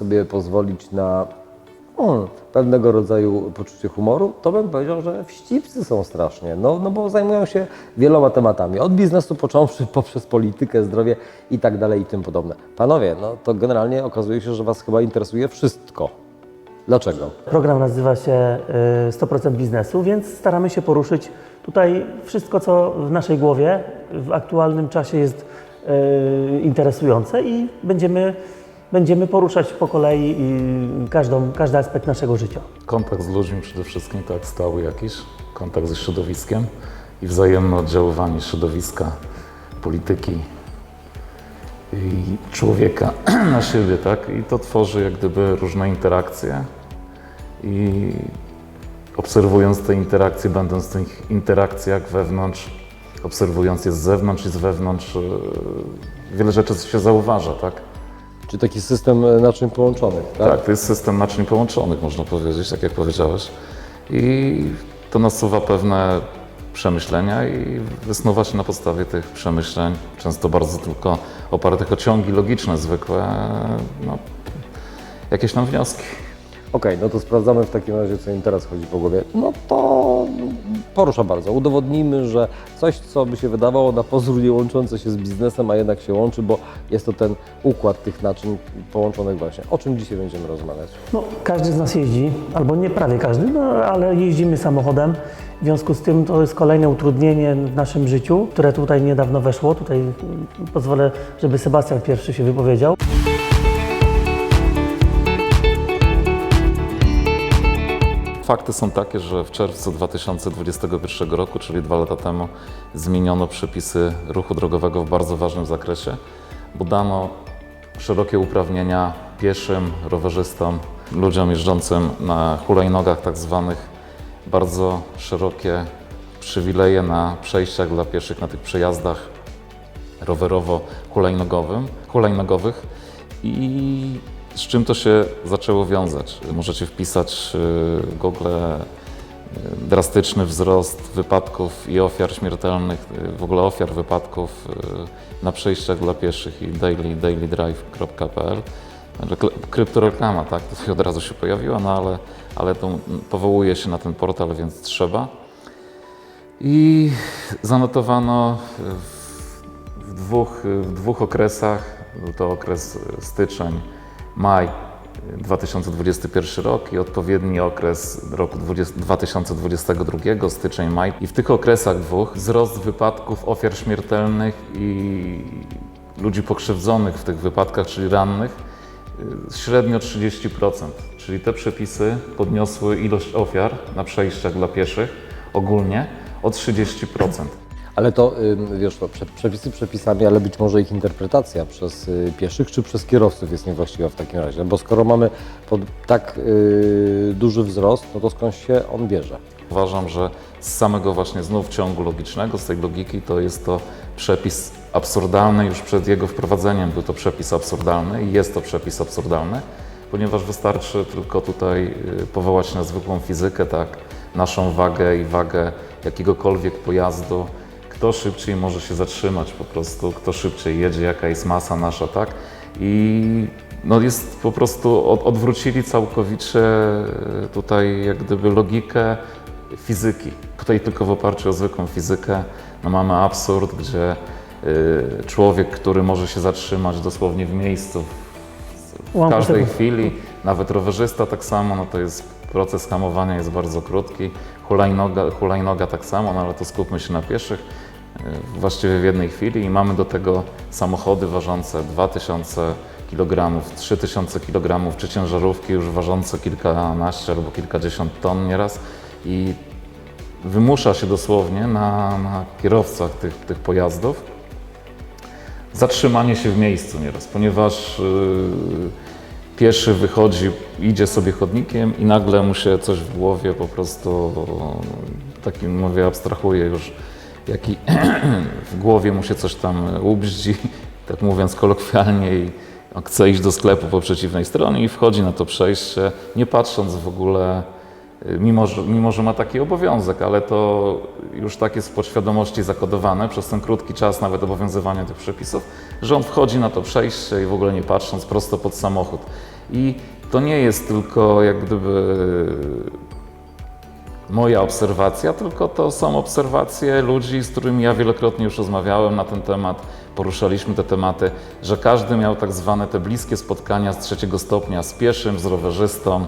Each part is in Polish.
Sobie pozwolić na mm, pewnego rodzaju poczucie humoru, to bym powiedział, że wścibscy są strasznie. No, no bo zajmują się wieloma tematami. Od biznesu począwszy, poprzez politykę, zdrowie i tak dalej i tym podobne. Panowie, no to generalnie okazuje się, że Was chyba interesuje wszystko. Dlaczego? Program nazywa się y, 100% biznesu, więc staramy się poruszyć tutaj wszystko, co w naszej głowie w aktualnym czasie jest y, interesujące i będziemy, będziemy poruszać po kolei każdą, każdy aspekt naszego życia. Kontakt z ludźmi przede wszystkim, tak, stały jakiś, kontakt ze środowiskiem i wzajemne oddziaływanie środowiska, polityki i człowieka na siebie, tak? I to tworzy jak gdyby różne interakcje i obserwując te interakcje, będąc w tych interakcjach wewnątrz, obserwując je z zewnątrz i z wewnątrz, yy, wiele rzeczy się zauważa, tak? Czy taki system e, naczyń połączonych, tak? Tak, to jest system naczyń połączonych, można powiedzieć, tak jak powiedziałeś. I to nasuwa pewne przemyślenia i wysnuwa się na podstawie tych przemyśleń, często bardzo tylko opartych o ciągi logiczne, zwykłe, no, jakieś tam wnioski. Okej, no to sprawdzamy w takim razie, co im teraz chodzi po głowie. No to porusza bardzo. Udowodnijmy, że coś, co by się wydawało na pozór nie łączące się z biznesem, a jednak się łączy, bo jest to ten układ tych naczyń połączonych właśnie. O czym dzisiaj będziemy rozmawiać? No, każdy z nas jeździ, albo nie prawie każdy, no, ale jeździmy samochodem. W związku z tym to jest kolejne utrudnienie w naszym życiu, które tutaj niedawno weszło. Tutaj mm, pozwolę, żeby Sebastian pierwszy się wypowiedział. Fakty są takie, że w czerwcu 2021 roku, czyli dwa lata temu, zmieniono przepisy ruchu drogowego w bardzo ważnym zakresie, bo dano szerokie uprawnienia pieszym, rowerzystom, ludziom jeżdżącym na hulajnogach tak zwanych, bardzo szerokie przywileje na przejściach dla pieszych, na tych przejazdach rowerowo-hulajnogowym, hulajnogowych. I z czym to się zaczęło wiązać? Możecie wpisać y, w Google y, drastyczny wzrost wypadków i ofiar śmiertelnych, y, w ogóle ofiar wypadków y, na przejściach dla pieszych i daily, dailydrive.pl. Rekl- Kryptoreklama, tak, to od razu się pojawiła, no ale, ale to powołuje się na ten portal, więc trzeba. I zanotowano w dwóch, w dwóch okresach. To okres styczeń, maj e, 2021 rok i odpowiedni okres roku 20, 2022, styczeń, maj. I w tych okresach dwóch wzrost wypadków, ofiar śmiertelnych i ludzi pokrzywdzonych w tych wypadkach, czyli rannych, e, średnio 30%. Czyli te przepisy podniosły ilość ofiar na przejściach dla pieszych ogólnie o 30%. Ale to, wiesz, to prze- przepisy przepisami, ale być może ich interpretacja przez y, pieszych czy przez kierowców jest niewłaściwa w takim razie. Bo skoro mamy tak y, duży wzrost, no to skąd się on bierze? Uważam, że z samego właśnie znów ciągu logicznego, z tej logiki, to jest to przepis absurdalny już przed jego wprowadzeniem. Był to przepis absurdalny i jest to przepis absurdalny, ponieważ wystarczy tylko tutaj y, powołać na zwykłą fizykę, tak, naszą wagę i wagę jakiegokolwiek pojazdu, kto szybciej może się zatrzymać po prostu, kto szybciej jedzie, jaka jest masa nasza, tak? I no jest po prostu, od, odwrócili całkowicie e, tutaj jak gdyby logikę fizyki. Tutaj tylko w oparciu o zwykłą fizykę no mamy absurd, gdzie y, człowiek, który może się zatrzymać dosłownie w miejscu, w Ułamku każdej chwili, nawet rowerzysta tak samo, no to jest proces hamowania jest bardzo krótki, hulajnoga, hulajnoga tak samo, no ale to skupmy się na pieszych właściwie w jednej chwili i mamy do tego samochody ważące 2000 kg, 3000 kg, czy ciężarówki już ważące kilkanaście albo kilkadziesiąt ton nieraz i wymusza się dosłownie na, na kierowcach tych, tych pojazdów zatrzymanie się w miejscu nieraz, ponieważ yy, pieszy wychodzi, idzie sobie chodnikiem i nagle mu się coś w głowie po prostu taki mówię, abstrahuję już, jaki w głowie mu się coś tam ubździ, tak mówiąc kolokwialnie i chce iść do sklepu po przeciwnej stronie i wchodzi na to przejście, nie patrząc w ogóle, y, mimo że, mimo że ma taki obowiązek, ale to już tak jest w podświadomości zakodowane przez ten krótki czas nawet obowiązywania tych przepisów, że on wchodzi na to przejście i w ogóle nie patrząc prosto pod samochód. I to nie jest tylko jak gdyby moja obserwacja, tylko to są obserwacje ludzi, z którymi ja wielokrotnie już rozmawiałem na ten temat, poruszaliśmy te tematy, że każdy miał tak zwane te bliskie spotkania z trzeciego stopnia z pieszym, z rowerzystą,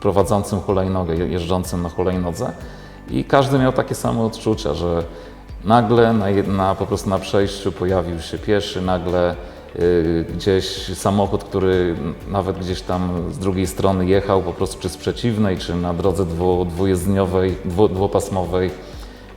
prowadzącym hulajnogę, je- jeżdżącym na hulajnodze. I każdy miał takie same odczucia, że nagle na, na, po prostu na przejściu pojawił się pieszy, nagle gdzieś samochód, który nawet gdzieś tam z drugiej strony jechał, po prostu czy z przeciwnej, czy na drodze dwu, dwujezdniowej, dwu, dwupasmowej,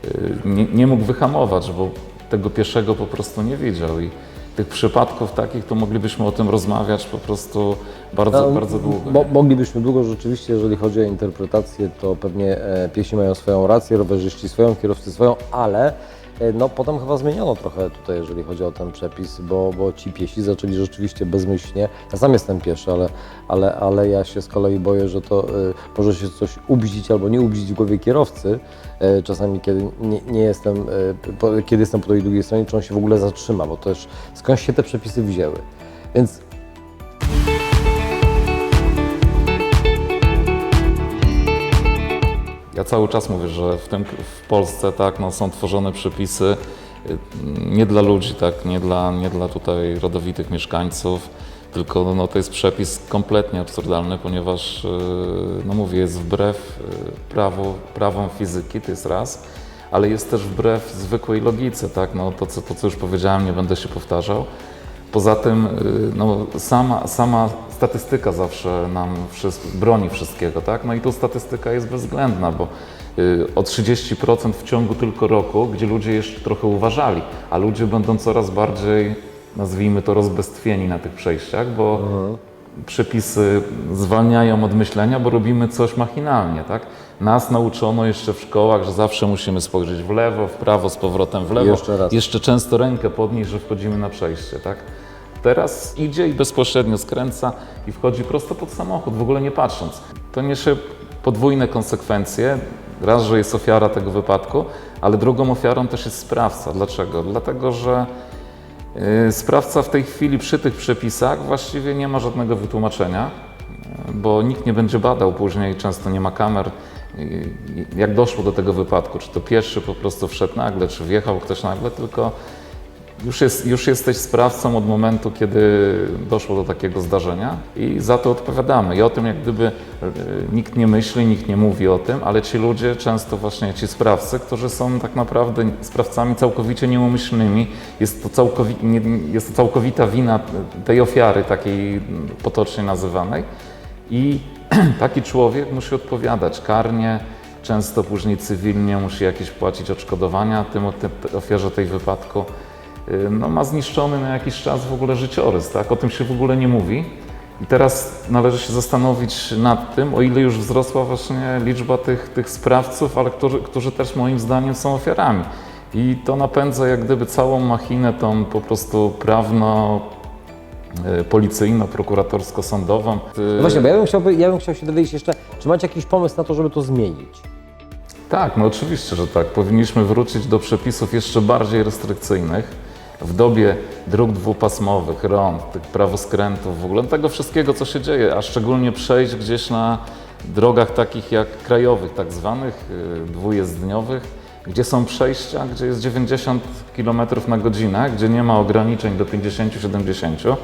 y, nie, nie mógł wyhamować, bo tego pieszego po prostu nie widział. I tych przypadków takich, to moglibyśmy o tym rozmawiać po prostu bardzo, No, bardzo długo. Mo, moglibyśmy długo rzeczywiście, jeżeli chodzi o interpretację, to pewnie e, piesi mają swoją rację, rowerzyści swoją, kierowcy swoją, ale no, potem chyba zmieniono trochę tutaj, jeżeli chodzi o ten przepis, bo, bo ci piesi zaczęli rzeczywiście bezmyślnie. Ja sam jestem pieszy, ale, ale, ale ja się z kolei boję, że to e, może się coś ubździć albo nie ubździć w głowie kierowcy. E, czasami, kiedy nie, nie jestem, e, po, kiedy jestem po tej drugiej stronie, czy on się w ogóle zatrzyma, bo też skąd się te przepisy wzięły. Więc Ja cały czas mówię, że w, tym, w Polsce tak, no, są tworzone przepisy y, nie dla ludzi, tak, nie dla, nie dla tutaj rodowitych mieszkańców, tylko no, to jest przepis kompletnie absurdalny, ponieważ, y, no mówię, jest wbrew y, prawu, prawom fizyki, to jest raz, ale jest też wbrew zwykłej logice, tak, no, to, co, to co już powiedziałem, nie będę się powtarzał. Poza tym y, no, sama, sama statystyka zawsze nam wszystko, broni wszystkiego, tak? No i tu statystyka jest bezwzględna, bo y, o 30% w ciągu tylko roku, gdzie ludzie jeszcze trochę uważali, a ludzie będą coraz bardziej, nazwijmy to, rozbestwieni na tych przejściach, bo przepisy zwalniają od myślenia, bo robimy coś machinalnie, tak? Nas nauczono jeszcze w szkołach, że zawsze musimy spojrzeć w lewo, w prawo, z powrotem w lewo. Jeszcze raz. Jeszcze często rękę podnieść, że wchodzimy na przejście, tak? Teraz idzie i bezpośrednio skręca i wchodzi prosto pod samochód, w ogóle nie patrząc. To niesie podwójne konsekwencje. Raz, że jest ofiara tego wypadku, ale drugą ofiarą też jest sprawca. Dlaczego? Dlatego, że y, sprawca w tej chwili przy tych przepisach właściwie nie ma żadnego wytłumaczenia, y, bo nikt nie będzie badał później, często nie ma kamer, y, jak doszło do tego wypadku, czy to pieszy po prostu wszedł nagle, czy wjechał ktoś nagle, tylko już, jest, już jesteś sprawcą od momentu, kiedy doszło do takiego zdarzenia i za to odpowiadamy. I o tym jak gdyby e, nikt nie myśli, nikt nie mówi o tym, ale ci ludzie, często właśnie ci sprawcy, którzy są tak naprawdę sprawcami całkowicie nieumyślnymi, jest to, całkowi, nie, jest to całkowita wina tej ofiary, takiej potocznie nazywanej. I taki człowiek musi odpowiadać karnie, często później cywilnie musi jakieś płacić odszkodowania tym te- ofiarze tej wypadku. No, ma zniszczony na jakiś czas w ogóle życiorys, tak? O tym się w ogóle nie mówi. I teraz należy się zastanowić nad tym, o ile już wzrosła właśnie liczba tych, tych sprawców, ale którzy, którzy też moim zdaniem są ofiarami. I to napędza jak gdyby całą machinę tą po prostu prawno, y, policyjno-prokuratorsko-sądową. No Właśnie, bo ja bym, chciał, ja bym chciał się dowiedzieć jeszcze, czy macie jakiś pomysł na to, żeby to zmienić? Tak, no oczywiście, że tak. Powinniśmy wrócić do przepisów jeszcze bardziej restrykcyjnych w dobie dróg dwupasmowych, rąd, tych prawoskrętów, w ogóle tego wszystkiego, co się dzieje, a szczególnie przejść gdzieś na drogach takich jak krajowych, tak zwanych, y, dwujezdniowych, gdzie są przejścia, gdzie jest 90 km na godzinę, gdzie nie ma ograniczeń do 50-70.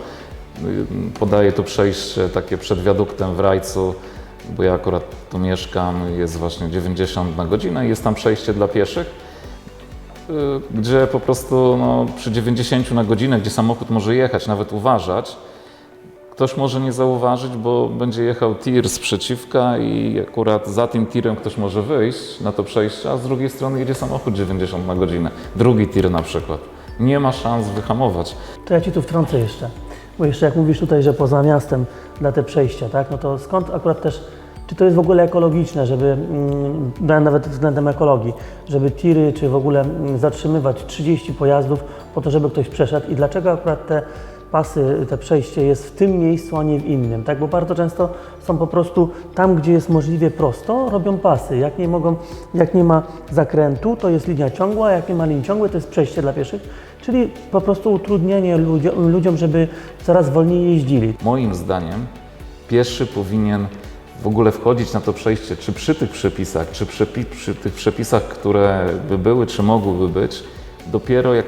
Y, Podaję tu przejście takie przed wiaduktem w Rajcu, bo ja akurat tu mieszkam, jest właśnie 90 na godzinę i jest tam przejście dla pieszych, gdzie po prostu no, przy 90 na godzinę, gdzie samochód może jechać, nawet uważać, ktoś może nie zauważyć, bo będzie jechał tir z przeciwka i akurat za tym tirem ktoś może wyjść na to przejście, a z drugiej strony jedzie samochód 90 na godzinę, drugi tir na przykład. Nie ma szans wyhamować. To ja Ci tu wtrącę jeszcze, bo jeszcze jak mówisz tutaj, że poza miastem dla te przejścia, tak, no to skąd akurat też czy to jest w ogóle ekologiczne, żeby, mm, na- nawet względem ekologii, żeby tiry, czy w ogóle mm, zatrzymywać 30 pojazdów po to, żeby ktoś przeszedł i dlaczego akurat te pasy, te przejście jest w tym miejscu, a nie w innym, tak? Bo bardzo często są po prostu tam, gdzie jest możliwie prosto, robią pasy. Jak nie mogą, jak nie ma zakrętu, to jest linia ciągła, jak nie ma linii ciągłej, to jest przejście dla pieszych, czyli po prostu utrudnianie ludziom, ludziom żeby coraz wolniej jeździli. Moim zdaniem pieszy powinien w ogóle wchodzić na to przejście, czy przy tych przepisach, czy przepi- przy tych przepisach, które by były, czy mogłyby być, dopiero jak,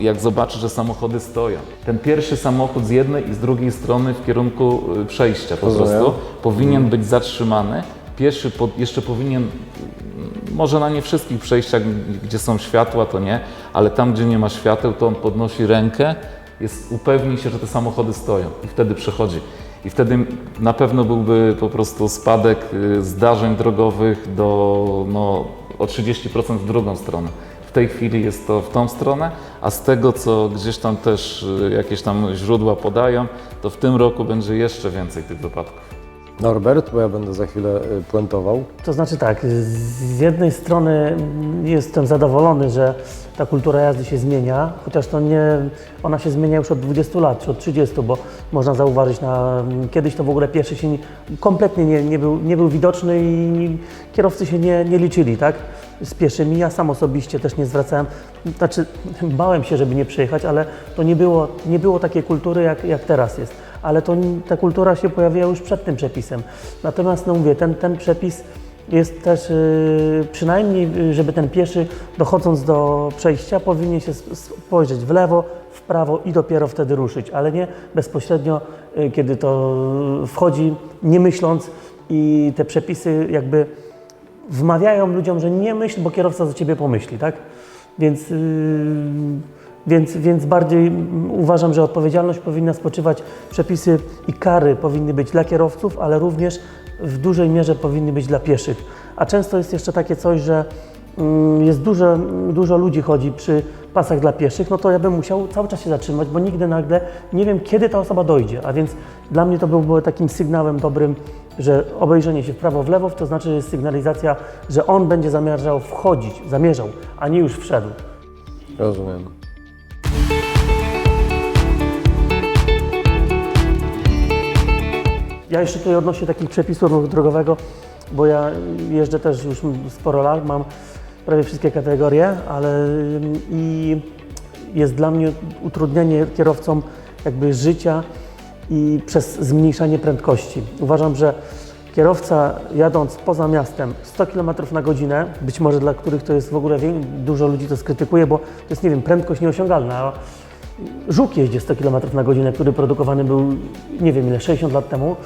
jak zobaczy, że samochody stoją. Ten pierwszy samochód z jednej i z drugiej strony w kierunku y, przejścia po Rozumiem. prostu powinien być zatrzymany. Pieszy po, jeszcze powinien, mm, może na nie wszystkich przejściach, gdzie są światła, to nie, ale tam, gdzie nie ma świateł, to on podnosi rękę, jest, upewni się, że te samochody stoją i wtedy przechodzi. I wtedy na pewno byłby po prostu spadek y, zdarzeń drogowych do no, o 30% w drugą stronę. W tej chwili jest to w tą stronę, a z tego, co gdzieś tam też y, jakieś tam źródła podają, to w tym roku będzie jeszcze więcej tych wypadków. Norbert, bo ja będę za chwilę y, puentował. To znaczy tak, z jednej strony jestem zadowolony, że ta kultura jazdy się zmienia, chociaż to nie, ona się zmienia już od 20 lat, czy od 30, bo można zauważyć, na, kiedyś to w ogóle pieszy się nie, kompletnie nie, nie, był, nie był widoczny i kierowcy się nie, nie liczyli, tak? Z pieszymi. Ja sam osobiście też nie zwracałem, znaczy bałem się, żeby nie przejechać, ale to nie było, nie było takiej kultury, jak, jak teraz jest. Ale to, ta kultura się pojawiła już przed tym przepisem. Natomiast, no mówię, ten, ten przepis jest też y, przynajmniej, y, żeby ten pieszy dochodząc do przejścia powinien się spojrzeć w lewo, w prawo i dopiero wtedy ruszyć, ale nie bezpośrednio, y, kiedy to wchodzi, nie myśląc i te przepisy jakby wmawiają ludziom, że nie myśl, bo kierowca za ciebie pomyśli, tak? Więc, yy, więc, więc bardziej uważam, że odpowiedzialność powinna spoczywać, przepisy i kary powinny być dla kierowców, ale również w dużej mierze powinny być dla pieszych. A często jest jeszcze takie coś, że mm, jest dużo, dużo ludzi chodzi przy pasach dla pieszych, no to ja bym musiał cały czas się zatrzymać, bo nigdy nagle nie wiem, kiedy ta osoba dojdzie. A więc dla mnie to byłoby takim sygnałem dobrym, że obejrzenie się w prawo, w lewo, to znaczy, że jest sygnalizacja, że on będzie zamierzał wchodzić, zamierzał, a nie już wszedł. Rozumiem. Ja jeszcze tutaj odnośnie takich przepisów ruchu drogowego, bo ja jeżdżę też już sporo lat, mam prawie wszystkie kategorie, ale ym, i jest dla mnie utrudnianie kierowcom jakby życia i przez zmniejszanie prędkości. Uważam, że kierowca jadąc poza miastem 100 km na godzinę, być może dla których to jest w ogóle dużo ludzi to skrytykuje, bo to jest, nie wiem, prędkość nieosiągalna. Żuk jeździ 100 km na godzinę, który produkowany był, nie wiem ile, 60 lat temu.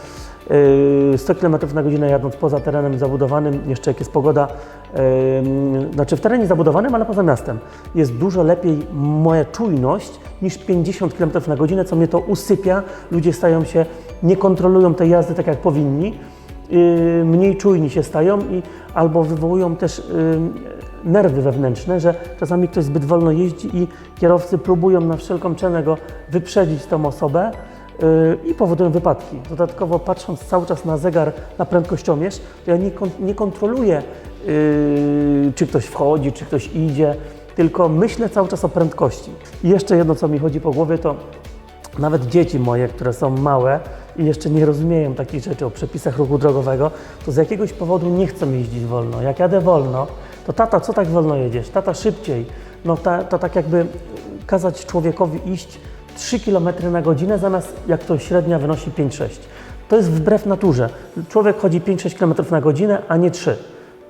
Yy, 100 km na godzinę jadąc poza terenem zabudowanym, jeszcze jak jest pogoda, yy, znaczy w terenie zabudowanym, ale poza miastem, jest dużo lepiej moja czujność niż 50 km na godzinę, co mnie to usypia. Ludzie stają się, nie kontrolują tej jazdy tak jak powinni, yy, mniej czujni się stają i albo wywołują też yy, nerwy wewnętrzne, że czasami ktoś zbyt wolno jeździ i kierowcy próbują na wszelką cenę go wyprzedzić tą osobę yy, i powodują wypadki. Dodatkowo patrząc cały czas na zegar, na prędkościomierz, to ja nie, nie kontroluję, yy, czy ktoś wchodzi, czy ktoś idzie, tylko myślę cały czas o prędkości. I jeszcze jedno, co mi chodzi po głowie, to nawet dzieci moje, które są małe i jeszcze nie rozumieją takich rzeczy o przepisach ruchu drogowego, to z jakiegoś powodu nie chcą jeździć wolno. Jak jadę wolno, to tata, co tak wolno jedziesz? Tata szybciej. No ta, to tak jakby kazać człowiekowi iść 3 km na godzinę, zamiast jak to średnia wynosi 5-6. To jest wbrew naturze. Człowiek chodzi 5-6 km na godzinę, a nie 3.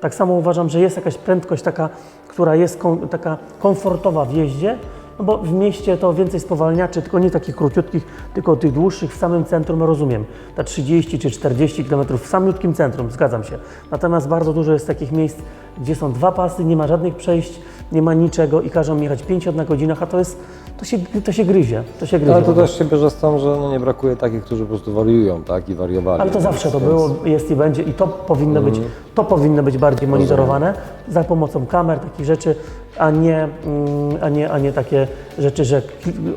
Tak samo uważam, że jest jakaś prędkość taka, która jest taka komfortowa w jeździe, no bo w mieście to więcej spowalniaczy, tylko nie takich króciutkich, tylko tych dłuższych w samym centrum, rozumiem. Ta 30 czy 40 km w samiutkim centrum, zgadzam się. Natomiast bardzo dużo jest takich miejsc, gdzie są dwa pasy, nie ma żadnych przejść, nie ma niczego i każą jechać 5 na godzinach, a to jest, to się, to się gryzie, to się gryzie. Ale to też się bierze stąd, że no nie brakuje takich, którzy po prostu wariują, tak? I wariowali. Ale to zawsze to Więc- było, jest i będzie i to powinno być, to powinno być bardziej monitorowane za pomocą kamer, takich rzeczy, a nie, mm, a nie, a nie takie rzeczy, że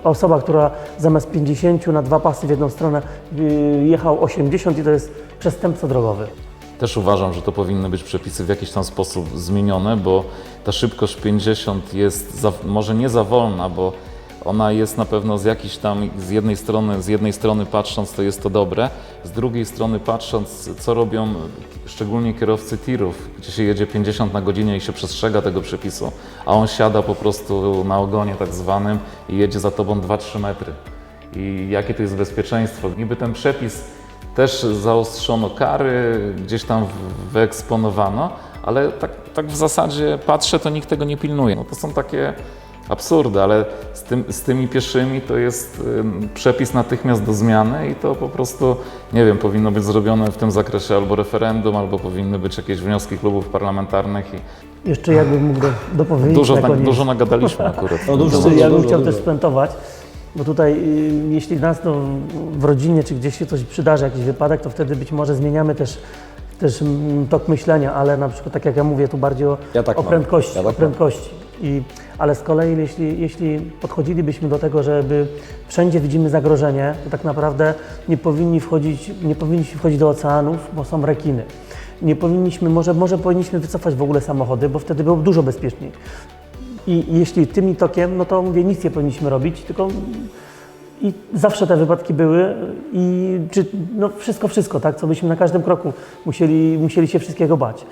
osoba, która zamiast 50 na dwa pasy w jedną stronę y, jechał 80 i to jest przestępca drogowy. Też uważam, że to powinny być przepisy w jakiś tam sposób zmienione, bo ta szybkość 50 jest za, może nie za wolna, bo ona jest na pewno z jakiejś tam, z jednej strony, z jednej strony patrząc, to jest to dobre, z drugiej strony patrząc, co robią szczególnie kierowcy tirów, gdzie się jedzie 50 na godzinę i się przestrzega tego przepisu, a on siada po prostu na ogonie tak zwanym i jedzie za tobą 2-3 metry. I jakie to jest bezpieczeństwo? Niby ten przepis też zaostrzono kary, gdzieś tam wyeksponowano, ale tak, tak w zasadzie patrzę, to nikt tego nie pilnuje. No to są takie absurdy, ale z, tym, z tymi pieszymi to jest przepis natychmiast do zmiany i to po prostu, nie wiem, powinno być zrobione w tym zakresie albo referendum, albo powinny być jakieś wnioski klubów parlamentarnych i Jeszcze jakbym mógł do, dopowiedzieć dużo, na koniec. dużo nagadaliśmy akurat. No dużo, dużo, ja bym dużo, chciał dużo. też spuentować, bo tutaj y, jeśli nas no, w rodzinie czy gdzieś się coś przydarzy, jakiś wypadek, to wtedy być może zmieniamy też, też mm, tok myślenia, ale na przykład tak jak ja mówię, tu bardziej o, Ja tak o prędkości. Ja tak o prędkości. I, ale z kolei jeśli, jeśli podchodzilibyśmy do tego, żeby wszędzie widzimy zagrożenie, to tak naprawdę nie powinni wchodzić, nie powinniśmy wchodzić do oceanów, bo są rekiny. Nie powinniśmy, może, może powinniśmy wycofać w ogóle samochody, bo wtedy byłoby dużo bezpieczniej. I jeśli tym tokiem, no to mówię, nic nie powinniśmy robić, tylko i zawsze te wypadki były i czy, no wszystko, wszystko, tak, co byśmy na każdym kroku musieli, musieli się wszystkiego bać.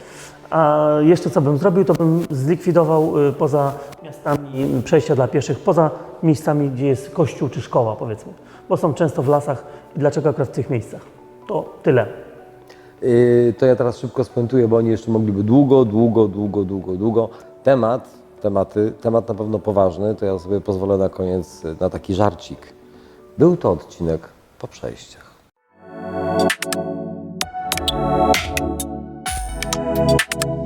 A jeszcze co bym zrobił, to bym zlikwidował y, poza miastami przejścia dla pieszych, poza miejscami, gdzie jest kościół czy szkoła, powiedzmy, bo są często w lasach i dlaczego akurat w tych miejscach. To tyle. Yy, to ja teraz szybko spuentuję, bo oni jeszcze mogliby długo, długo, długo, długo, długo. Temat, tematy, temat na pewno poważny, to ja sobie pozwolę na koniec na taki żarcik. Był to odcinek po przejściach. Thank